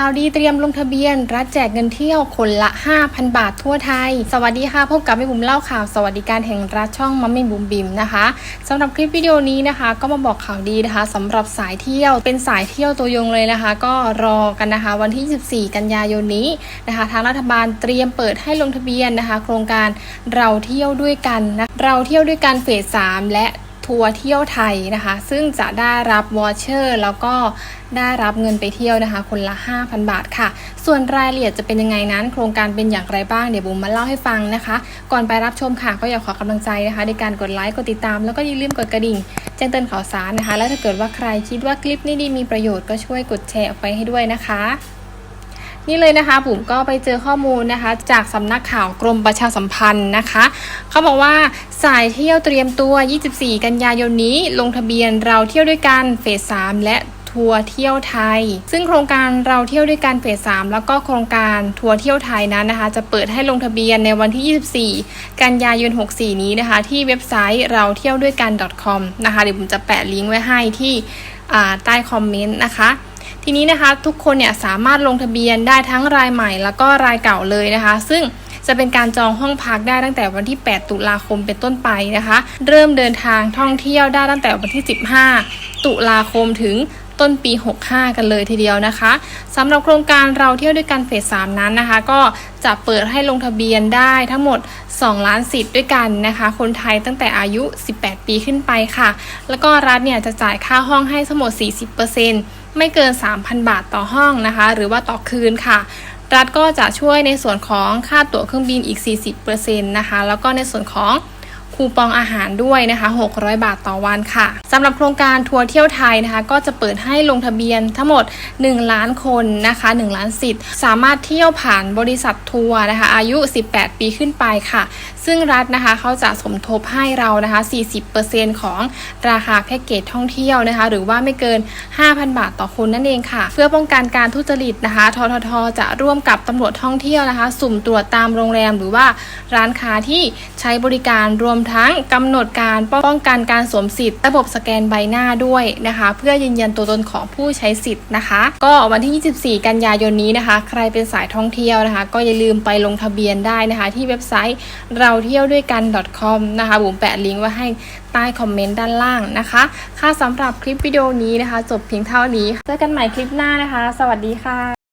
ข่าวดีเตรียมลงทะเบียน รัฐแจกเงินเที่ยวคนละ 5,000 บาททั่วไทย สวัสดีค่ะ พบกับแม่บุ๋มเล่าข่าวสวัสดิการแห่งรัฐช่องมัมมี่บุ๋มบิมนะคะสำหรับคลิปวิดีโอนี้นะคะ ก็มาบอกข่าวดีนะคะสำหรับสายเที่ยวเป็นสายเที่ยวตัวยงเลยนะคะ ก็รอกันนะคะ วันที่ 24 กันยายนนี้นะคะ ทางรัฐบาลเตรียมเปิดให้ลงทะเบียนนะคะ โครงการเราเที่ยวด้วยกันนะเราเที่ยวด้วยกันเฟส 3 และ ทัวร์เที่ยวไทยนะคะ ซึ่งจะได้รับวอเชอร์แล้วก็ได้รับเงินไปเที่ยวนะคะ คนละ 5,000 บาทค่ะ ส่วนรายละเอียดจะเป็นยังไงนั้น โครงการเป็นอย่างไรบ้าง เดี๋ยวบุ๋มมาเล่าให้ฟังนะคะ ก่อนไปรับชมค่ะ ก็อยากขอกำลังใจนะคะในการกดไลค์ กดติดตาม แล้วก็อย่าลืมกดกระดิ่ง แจ้งเตือนข่าวสารนะคะ แล้วถ้าเกิดว่าใครคิดว่าคลิปนี้ดีมีประโยชน์ก็ช่วยกดแชร์ออกไปให้ด้วยนะคะนี่เลยนะคะผมก็ไปเจอข้อมูลนะคะ จากสำนักข่าวกรมประชาสัมพันธ์นะคะ เขาบอกว่า สายเที่ยวเตรียมตัว 24 กันยายนนี้ ลงทะเบียนเราเที่ยวด้วยกันเฟส 3 และทัวร์เที่ยวไทย ซึ่งโครงการเราเที่ยวด้วยกันเฟส3แล้วก็โครงการทัวร์เที่ยวไทยนั้นนะคะ จะเปิดให้ลงทะเบียนในวันที่ 24 กันยายน 64 นี้นะคะ ที่เว็บไซต์เราเที่ยวด้วยกัน .com นะคะเดี๋ยวผมจะแปะลิงก์ไว้ให้ที่ใต้คอมเมนต์นะคะ ทีนี้นะคะทุกคนเนี่ยสามารถลงทะเบียนได้ทั้งรายใหม่แล้วก็รายเก่าเลยนะคะ ซึ่ง จะเป็นการจองห้องพักได้ตั้งแต่วันที่ 8 ตุลาคมเป็นต้นไปนะคะ เริ่มเดินทางท่องเที่ยวได้ตั้งแต่วันที่ 15 ตุลาคมถึงต้นปี 65 กันเลยทีเดียวนะคะสำหรับโครงการเราเที่ยวด้วยกันเฟส 3 นั้นนะคะ ก็จะเปิดให้ลงทะเบียนได้ทั้งหมด 2 ล้านสิทธิ์ด้วยกันนะคะ คนไทยตั้งแต่อายุ 18 ปีขึ้นไปค่ะ แล้วก็รัฐเนี่ยจะจ่ายค่าห้องให้ทั้งหมด 40%ไม่เกิน 3,000 บาทต่อห้องนะคะ หรือว่าต่อคืนค่ะ รัฐก็จะช่วยในส่วนของค่าตั๋วเครื่องบินอีก 40%นะคะ แล้วก็ในส่วนของ คูปองอาหารด้วยนะคะ 600 บาทต่อวันค่ะสำหรับโครงการทัวร์เที่ยวไทยนะคะ ก็จะเปิดให้ลงทะเบียนทั้งหมด 1 ล้านคนนะคะ 1 ล้านสิทธิ์สามารถเที่ยวผ่านบริษัททัวร์นะคะ อายุ 18 ปีขึ้นไปค่ะ ซึ่งรัฐนะคะเขาจะสมทบให้เรานะคะ 40%ของราคาแพ็กเกจท่องเที่ยวนะคะ หรือว่าไม่เกิน 5,000 บาทต่อคนนั่นเองค่ะ เพื่อป้องกันการทุจริตนะคะทททจะร่วมกับตำรวจท่องเที่ยวนะคะ สุ่มตรวจตามโรงแรมหรือว่าร้านค้าที่ใช้บริการรวมทั้งกำหนดการป้องกันการสวมสิทธิ์ระบบสแกนใบหน้าด้วยนะคะ เพื่อยืนยันตัวตนของผู้ใช้สิทธิ์นะคะ ก็วันที่ 24 กันยายนนี้นะคะ ใครเป็นสายท่องเที่ยวนะคะ ก็อย่าลืมไปลงทะเบียนได้นะคะ ที่เว็บไซต์เราเที่ยวด้วยกัน .com นะคะบุ๋มแปะลิงก์ไว้ให้ใต้คอมเมนต์ด้านล่างนะคะ ค่ะสำหรับคลิปวิดีโอนี้นะคะ จบเพียงเท่านี้เจอกันใหม่คลิปหน้านะคะ สวัสดีค่ะ